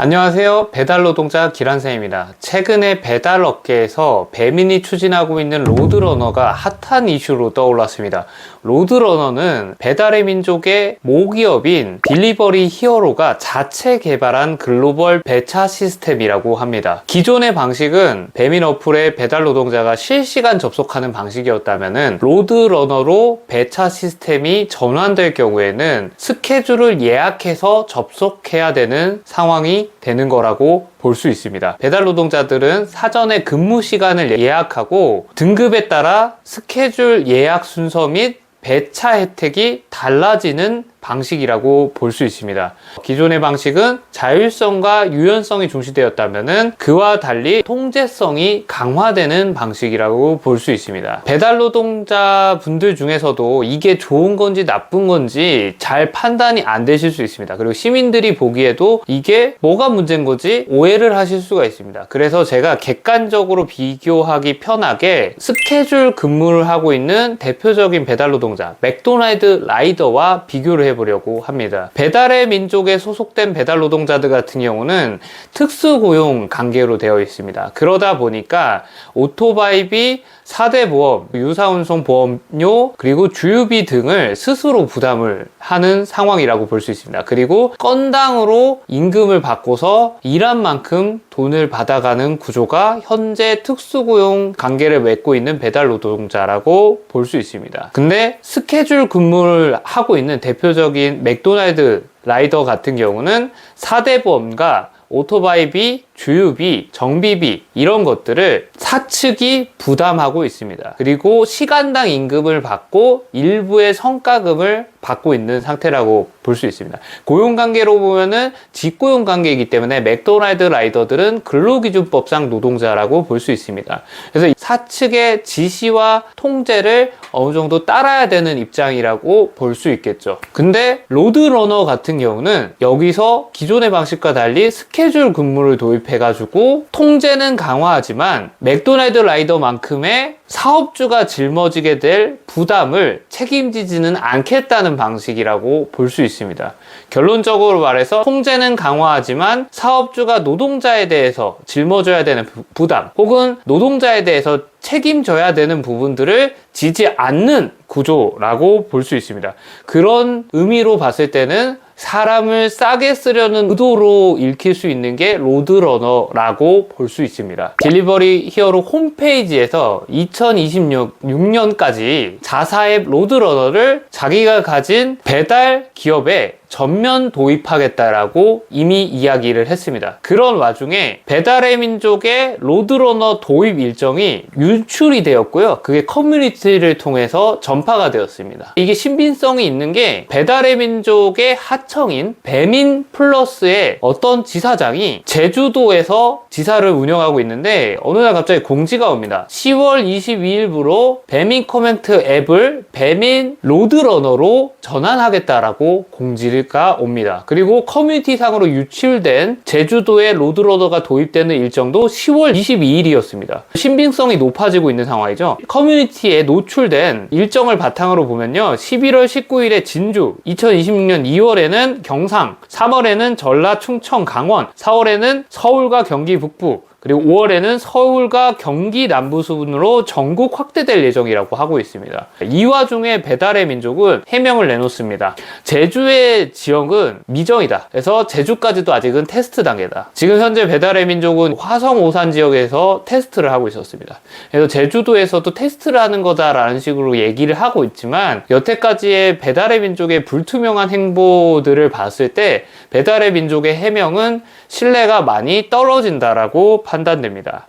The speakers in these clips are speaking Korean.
안녕하세요. 배달 노동자 기란쌤입니다. 최근에 배달 업계에서 배민이 추진하고 있는 로드러너가 핫한 이슈로 떠올랐습니다. 로드러너는 배달의 민족의 모기업인 딜리버리 히어로가 자체 개발한 글로벌 배차 시스템이라고 합니다. 기존의 방식은 배민 어플에 배달 노동자가 실시간 접속하는 방식이었다면 로드러너로 배차 시스템이 전환될 경우에는 스케줄을 예약해서 접속해야 되는 상황이 되는 거라고 볼 수 있습니다. 배달 노동자들은 사전에 근무 시간을 예약하고 등급에 따라 스케줄 예약 순서 및 배차 혜택이 달라지는 방식이라고 볼 수 있습니다. 기존의 방식은 자율성과 유연성이 중시되었다면 그와 달리 통제성이 강화되는 방식이라고 볼 수 있습니다. 배달 노동자 분들 중에서도 이게 좋은 건지 나쁜 건지 잘 판단이 안 되실 수 있습니다. 그리고 시민들이 보기에도 이게 뭐가 문제인 거지 오해를 하실 수가 있습니다. 그래서 제가 객관적으로 비교하기 편하게 스케줄 근무를 하고 있는 대표적인 배달 노동자 맥도날드 라이더와 비교를 해보려고 합니다. 배달의 민족에 소속된 배달 노동자들 같은 경우는 특수 고용 관계로 되어 있습니다. 그러다 보니까 오토바이비, 4대 보험, 유사운송 보험료, 그리고 주유비 등을 스스로 부담을 하는 상황이라고 볼 수 있습니다. 그리고 건당으로 임금을 받고서 일한 만큼 돈을 받아가는 구조가 현재 특수고용 관계를 맺고 있는 배달 노동자라고 볼 수 있습니다. 근데 스케줄 근무를 하고 있는 대표적인 맥도날드 라이더 같은 경우는 4대 보험과 오토바이비, 주유비, 정비비 이런 것들을 사측이 부담하고 있습니다. 그리고 시간당 임금을 받고 일부의 성과금을 받고 있는 상태라고 볼 수 있습니다. 고용 관계로 보면은 직고용 관계이기 때문에 맥도날드 라이더들은 근로기준법상 노동자라고 볼 수 있습니다. 그래서 사측의 지시와 통제를 어느 정도 따라야 되는 입장이라고 볼 수 있겠죠. 근데 로드러너 같은 경우는 여기서 기존의 방식과 달리 스케줄 근무를 도입해가지고 통제는 강화하지만 맥도날드 라이더만큼의 사업주가 짊어지게 될 부담을 책임지지는 않겠다는 방식이라고 볼 수 있습니다. 결론적으로 말해서 통제는 강화하지만 사업주가 노동자에 대해서 짊어져야 되는 부- 부담 혹은 노동자에 대해서 책임져야 되는 부분들을 지지 않는 구조라고 볼 수 있습니다. 그런 의미로 봤을 때는 사람을 싸게 쓰려는 의도로 읽힐 수 있는 게 로드러너라고 볼 수 있습니다. 딜리버리 히어로 홈페이지에서 2026년까지 자사앱 로드러너를 자기가 가진 배달 기업에 전면 도입하겠다라고 이미 이야기를 했습니다. 그런 와중에 배달의 민족의 로드러너 도입 일정이 유출이 되었고요. 그게 커뮤니티를 통해서 전파가 되었습니다. 이게 신빙성이 있는 게 배달의 민족의 하청인 배민 플러스의 어떤 지사장이 제주도에서 지사를 운영하고 있는데 어느 날 갑자기 공지가 옵니다. 10월 22일부로 배민 코멘트 앱을 배민 로드러너로 전환하겠다라고 공지 가 옵니다. 그리고 커뮤니티 상으로 유출된 제주도의 로드러너가 도입되는 일정도 10월 22일이었습니다. 신빙성이 높아지고 있는 상황이죠. 커뮤니티에 노출된 일정을 바탕으로 보면요. 11월 19일에 진주, 2026년 2월에는 경상, 3월에는 전라, 충청, 강원, 4월에는 서울과 경기 북부, 그리고 5월에는 서울과 경기 남부 수분으로 전국 확대될 예정이라고 하고 있습니다. 이 와중에 배달의 민족은 해명을 내놓습니다. 제주의 지역은 미정이다. 그래서 제주까지도 아직은 테스트 단계다. 지금 현재 배달의 민족은 화성 오산 지역에서 테스트를 하고 있었습니다. 그래서 제주도에서도 테스트를 하는 거다라는 식으로 얘기를 하고 있지만 여태까지의 배달의 민족의 불투명한 행보들을 봤을 때 배달의 민족의 해명은 신뢰가 많이 떨어진다라고 판단됩니다.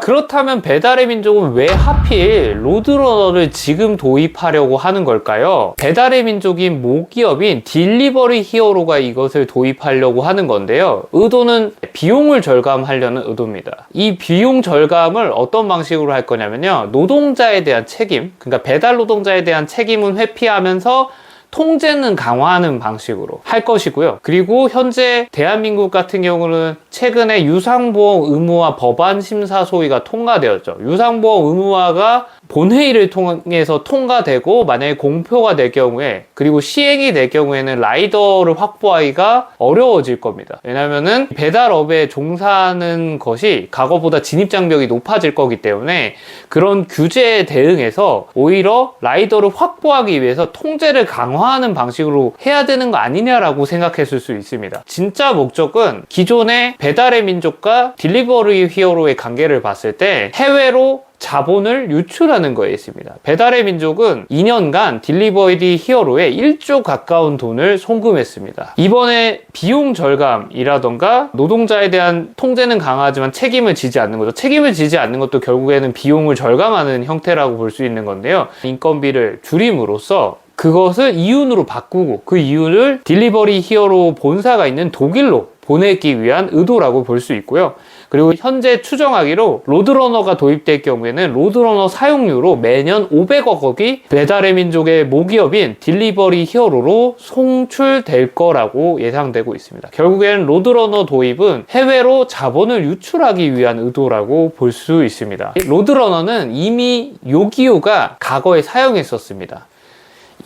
그렇다면 배달의 민족은 왜 하필 로드러너를 지금 도입하려고 하는 걸까요? 배달의 민족인 모기업인 딜리버리 히어로가 이것을 도입하려고 하는 건데요. 의도는 비용을 절감하려는 의도입니다. 이 비용 절감을 어떤 방식으로 할 거냐면요. 노동자에 대한 책임, 그러니까 배달 노동자에 대한 책임은 회피하면서 통제는 강화하는 방식으로 할 것이고요. 그리고 현재 대한민국 같은 경우는 최근에 유상보험 의무화 법안 심사 소위가 통과되었죠. 유상보험 의무화가 본회의를 통해서 통과되고 만약에 공표가 될 경우에 그리고 시행이 될 경우에는 라이더를 확보하기가 어려워질 겁니다. 왜냐면은 배달업에 종사하는 것이 과거보다 진입장벽이 높아질 거기 때문에 그런 규제에 대응해서 오히려 라이더를 확보하기 위해서 통제를 강화하는 방식으로 해야 되는 거 아니냐라고 생각했을 수 있습니다. 진짜 목적은 기존의 배달의 민족과 딜리버리 히어로의 관계를 봤을 때 해외로 자본을 유출하는 거에 있습니다. 배달의 민족은 2년간 딜리버리 히어로에 1조 가까운 돈을 송금했습니다. 이번에 비용 절감이라던가 노동자에 대한 통제는 강하지만 책임을 지지 않는 거죠. 책임을 지지 않는 것도 결국에는 비용을 절감하는 형태라고 볼 수 있는 건데요. 인건비를 줄임으로써 그것을 이윤으로 바꾸고 그 이윤을 딜리버리 히어로 본사가 있는 독일로 보내기 위한 의도라고 볼 수 있고요. 그리고 현재 추정하기로 로드러너가 도입될 경우에는 로드러너 사용료로 매년 500억 원이 배달의 민족의 모기업인 딜리버리 히어로로 송출될 거라고 예상되고 있습니다. 결국에는 로드러너 도입은 해외로 자본을 유출하기 위한 의도라고 볼 수 있습니다. 로드러너는 이미 요기요가 과거에 사용했었습니다.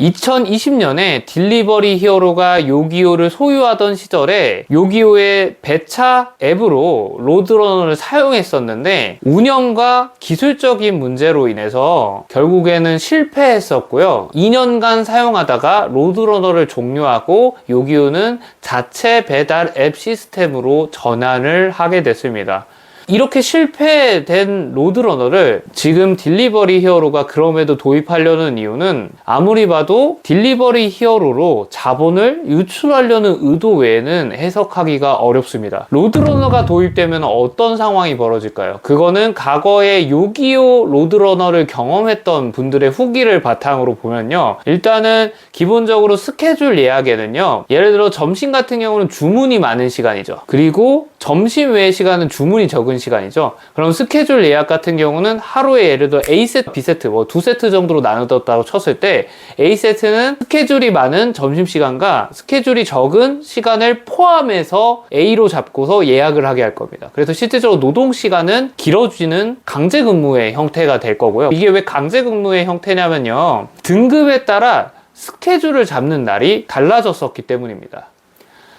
2020년에 딜리버리 히어로가 요기요를 소유하던 시절에 요기요의 배차 앱으로 로드러너를 사용했었는데 운영과 기술적인 문제로 인해서 결국에는 실패했었고요. 2년간 사용하다가 로드러너를 종료하고 요기요는 자체 배달 앱 시스템으로 전환을 하게 됐습니다. 이렇게 실패된 로드러너를 지금 딜리버리 히어로가 그럼에도 도입하려는 이유는 아무리 봐도 딜리버리 히어로로 자본을 유출하려는 의도 외에는 해석하기가 어렵습니다. 로드러너가 도입되면 어떤 상황이 벌어질까요? 그거는 과거에 요기요 로드러너를 경험했던 분들의 후기를 바탕으로 보면요. 일단은 기본적으로 스케줄 예약에는요. 예를 들어 점심 같은 경우는 주문이 많은 시간이죠. 그리고 점심 외의 시간은 주문이 적은 시간이죠. 그럼 스케줄 예약 같은 경우는 하루에 예를 들어 A세트, B세트 뭐 두 세트 정도로 나누었다고 쳤을 때 A세트는 스케줄이 많은 점심시간과 스케줄이 적은 시간을 포함해서 A로 잡고서 예약을 하게 할 겁니다. 그래서 실제적으로 노동시간은 길어지는 강제근무의 형태가 될 거고요. 이게 왜 강제근무의 형태냐면요. 등급에 따라 스케줄을 잡는 날이 달라졌었기 때문입니다.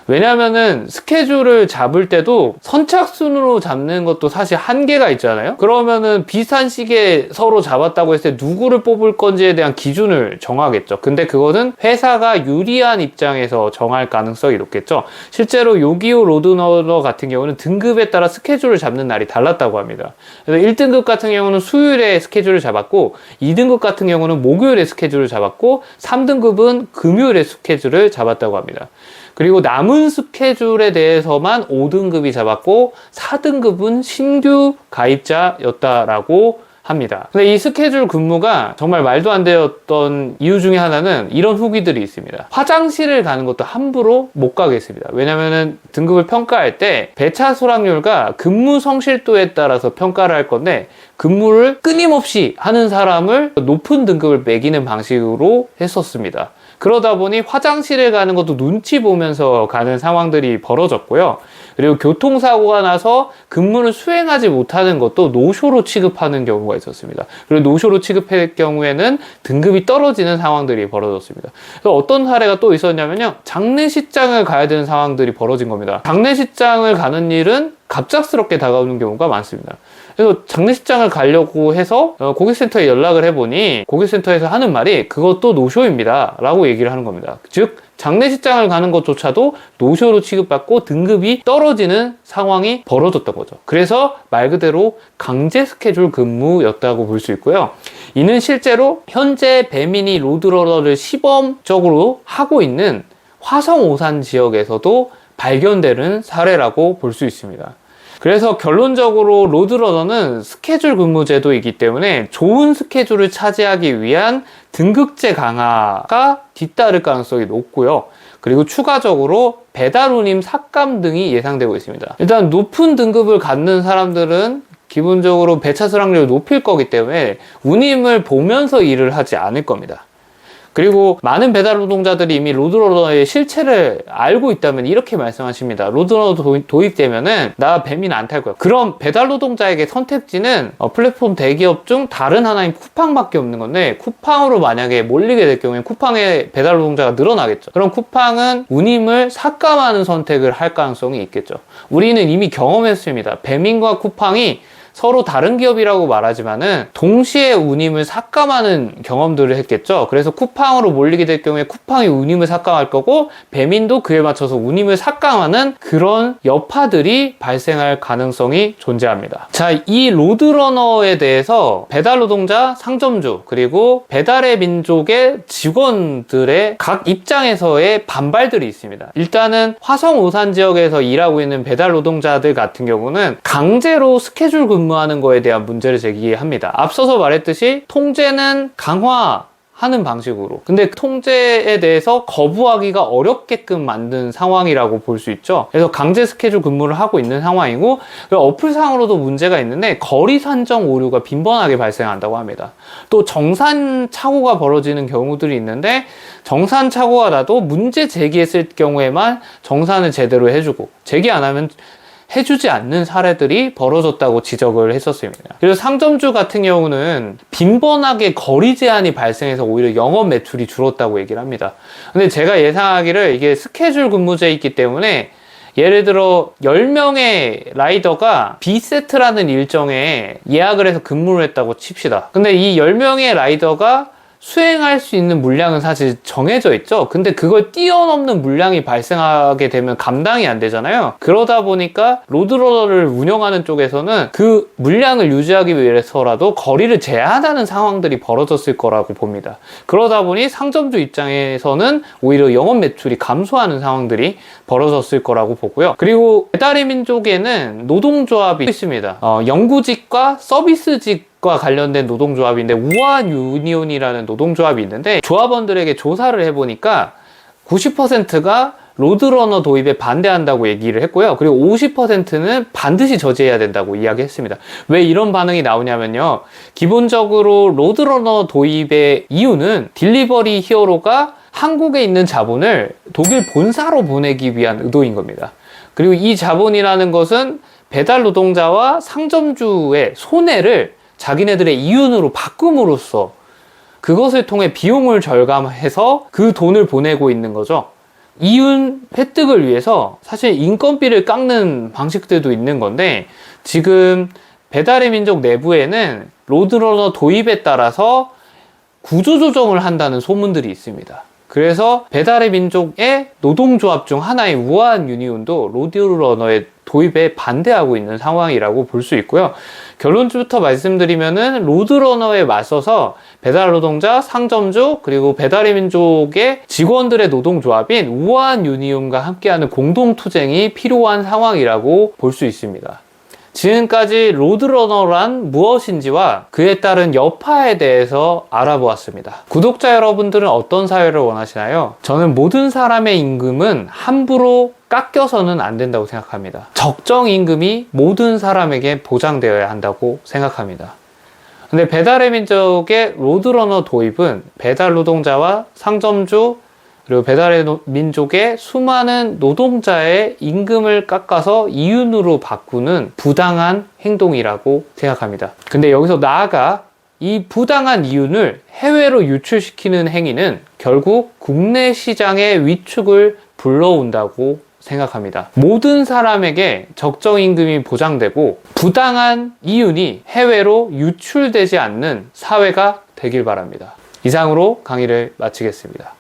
왜냐면은 스케줄을 잡을 때도 선착순으로 잡는 것도 사실 한계가 있잖아요. 그러면은 비슷한 시기에 서로 잡았다고 했을 때 누구를 뽑을 건지에 대한 기준을 정하겠죠. 근데 그거는 회사가 유리한 입장에서 정할 가능성이 높겠죠. 실제로 요기요 로드너러 같은 경우는 등급에 따라 스케줄을 잡는 날이 달랐다고 합니다. 그래서 1등급 같은 경우는 수요일에 스케줄을 잡았고 2등급 같은 경우는 목요일에 스케줄을 잡았고 3등급은 금요일에 스케줄을 잡았다고 합니다. 그리고 남은 스케줄에 대해서만 5등급이 잡았고 4등급은 신규 가입자였다라고 합니다. 근데 이 스케줄 근무가 정말 말도 안 되었던 이유 중에 하나는 이런 후기들이 있습니다. 화장실을 가는 것도 함부로 못 가겠습니다. 왜냐면은 등급을 평가할 때 배차 수락률과 근무 성실도에 따라서 평가를 할 건데 근무를 끊임없이 하는 사람을 높은 등급을 매기는 방식으로 했었습니다. 그러다 보니 화장실에 가는 것도 눈치 보면서 가는 상황들이 벌어졌고요. 그리고 교통사고가 나서 근무를 수행하지 못하는 것도 노쇼로 취급하는 경우가 있었습니다. 그리고 노쇼로 취급할 경우에는 등급이 떨어지는 상황들이 벌어졌습니다. 그래서 어떤 사례가 또 있었냐면요. 장례식장을 가야 되는 상황들이 벌어진 겁니다. 장례식장을 가는 일은 갑작스럽게 다가오는 경우가 많습니다. 그래서 장례식장을 가려고 해서 어, 고객센터에 연락을 해보니 고객센터에서 하는 말이 그것도 노쇼입니다. 라고 얘기를 하는 겁니다. 즉, 장례식장을 가는 것조차도 노쇼로 취급받고 등급이 떨어지는 상황이 벌어졌던 거죠. 그래서 말 그대로 강제 스케줄 근무였다고 볼 수 있고요. 이는 실제로 현재 배민이 로드러너를 시범적으로 하고 있는 화성 오산 지역에서도 발견되는 사례라고 볼 수 있습니다. 그래서 결론적으로 로드러너는 스케줄 근무 제도이기 때문에 좋은 스케줄을 차지하기 위한 등급제 강화가 뒤따를 가능성이 높고요. 그리고 추가적으로 배달 운임 삭감 등이 예상되고 있습니다. 일단 높은 등급을 갖는 사람들은 기본적으로 배차 수락률을 높일 거기 때문에 운임을 보면서 일을 하지 않을 겁니다. 그리고 많은 배달 노동자들이 이미 로드러너의 실체를 알고 있다면 이렇게 말씀하십니다. 로드러너 도입- 도입 되면은 나 배민 안 탈 거야. 그럼 배달 노동자에게 선택지는 어, 플랫폼 대기업 중 다른 하나인 쿠팡밖에 없는 건데 쿠팡으로 만약에 몰리게 될 경우에 쿠팡의 배달 노동자가 늘어나겠죠. 그럼 쿠팡은 운임을 삭감하는 선택을 할 가능성이 있겠죠. 우리는 이미 경험했습니다. 배민과 쿠팡이 서로 다른 기업이라고 말하지만은 동시에 운임을 삭감하는 경험들을 했겠죠. 그래서 쿠팡으로 몰리게 될 경우에 쿠팡이 운임을 삭감할 거고 배민도 그에 맞춰서 운임을 삭감하는 그런 여파들이 발생할 가능성이 존재합니다. 자, 이 로드러너에 대해서 배달 노동자, 상점주 그리고 배달의 민족의 직원들의 각 입장에서의 반발들이 있습니다. 일단은 화성 오산 지역에서 일하고 있는 배달 노동자들 같은 경우는 강제로 스케줄 근무하는 거에 대한 문제를 제기합니다. 앞서서 말했듯이 통제는 강화 하는 방식으로. 근데 그 통제에 대해서 거부하기가 어렵게끔 만든 상황이라고 볼 수 있죠. 그래서 강제 스케줄 근무를 하고 있는 상황이고, 어플상으로도 문제가 있는데, 거리 산정 오류가 빈번하게 발생한다고 합니다. 또 정산 착오가 벌어지는 경우들이 있는데, 정산 착오가 나도 문제 제기했을 경우에만 정산을 제대로 해주고, 제기 안 하면 해주지 않는 사례들이 벌어졌다고 지적을 했었습니다. 그래서 상점주 같은 경우는 빈번하게 거리 제한이 발생해서 오히려 영업 매출이 줄었다고 얘기를 합니다. 근데 제가 예상하기를 이게 스케줄 근무제이기 때문에 예를 들어 10명의 라이더가 B세트라는 일정에 예약을 해서 근무를 했다고 칩시다. 근데 이 10명의 라이더가 수행할 수 있는 물량은 사실 정해져 있죠. 근데 그걸 뛰어넘는 물량이 발생하게 되면 감당이 안 되잖아요. 그러다 보니까 로드러너를 운영하는 쪽에서는 그 물량을 유지하기 위해서라도 거리를 제한하는 상황들이 벌어졌을 거라고 봅니다. 그러다 보니 상점주 입장에서는 오히려 영업 매출이 감소하는 상황들이 벌어졌을 거라고 보고요. 그리고 배달의 민족에는 노동조합이 있습니다. 어, 영구직과 서비스직 과 관련된 노동조합인데 우아한 유니온이라는 노동조합이 있는데 조합원들에게 조사를 해보니까 90%가 로드러너 도입에 반대한다고 얘기를 했고요. 그리고 50%는 반드시 저지해야 된다고 이야기했습니다. 왜 이런 반응이 나오냐면요. 기본적으로 로드러너 도입의 이유는 딜리버리 히어로가 한국에 있는 자본을 독일 본사로 보내기 위한 의도인 겁니다. 그리고 이 자본이라는 것은 배달 노동자와 상점주의 손해를 자기네들의 이윤으로 바꿈으로써 그것을 통해 비용을 절감해서 그 돈을 보내고 있는 거죠. 이윤 획득을 위해서 사실 인건비를 깎는 방식들도 있는 건데 지금 배달의 민족 내부에는 로드러너 도입에 따라서 구조조정을 한다는 소문들이 있습니다. 그래서 배달의 민족의 노동조합 중 하나인 우아한 유니온도 로드러너의 도입에 반대하고 있는 상황이라고 볼 수 있고요. 결론부터 말씀드리면은 로드러너에 맞서서 배달 노동자, 상점주, 그리고 배달의 민족의 직원들의 노동조합인 우아한 유니온과 함께하는 공동투쟁이 필요한 상황이라고 볼 수 있습니다. 지금까지 로드러너란 무엇인지와 그에 따른 여파에 대해서 알아보았습니다. 구독자 여러분들은 어떤 사회를 원하시나요? 저는 모든 사람의 임금은 함부로 깎여서는 안 된다고 생각합니다. 적정 임금이 모든 사람에게 보장되어야 한다고 생각합니다. 근데 배달의 민족의 로드러너 도입은 배달 노동자와 상점주 그리고 배달의 노- 민족의 수많은 노동자의 임금을 깎아서 이윤으로 바꾸는 부당한 행동이라고 생각합니다. 근데 여기서 나아가 이 부당한 이윤을 해외로 유출시키는 행위는 결국 국내 시장의 위축을 불러온다고 생각합니다. 모든 사람에게 적정 임금이 보장되고 부당한 이윤이 해외로 유출되지 않는 사회가 되길 바랍니다. 이상으로 강의를 마치겠습니다.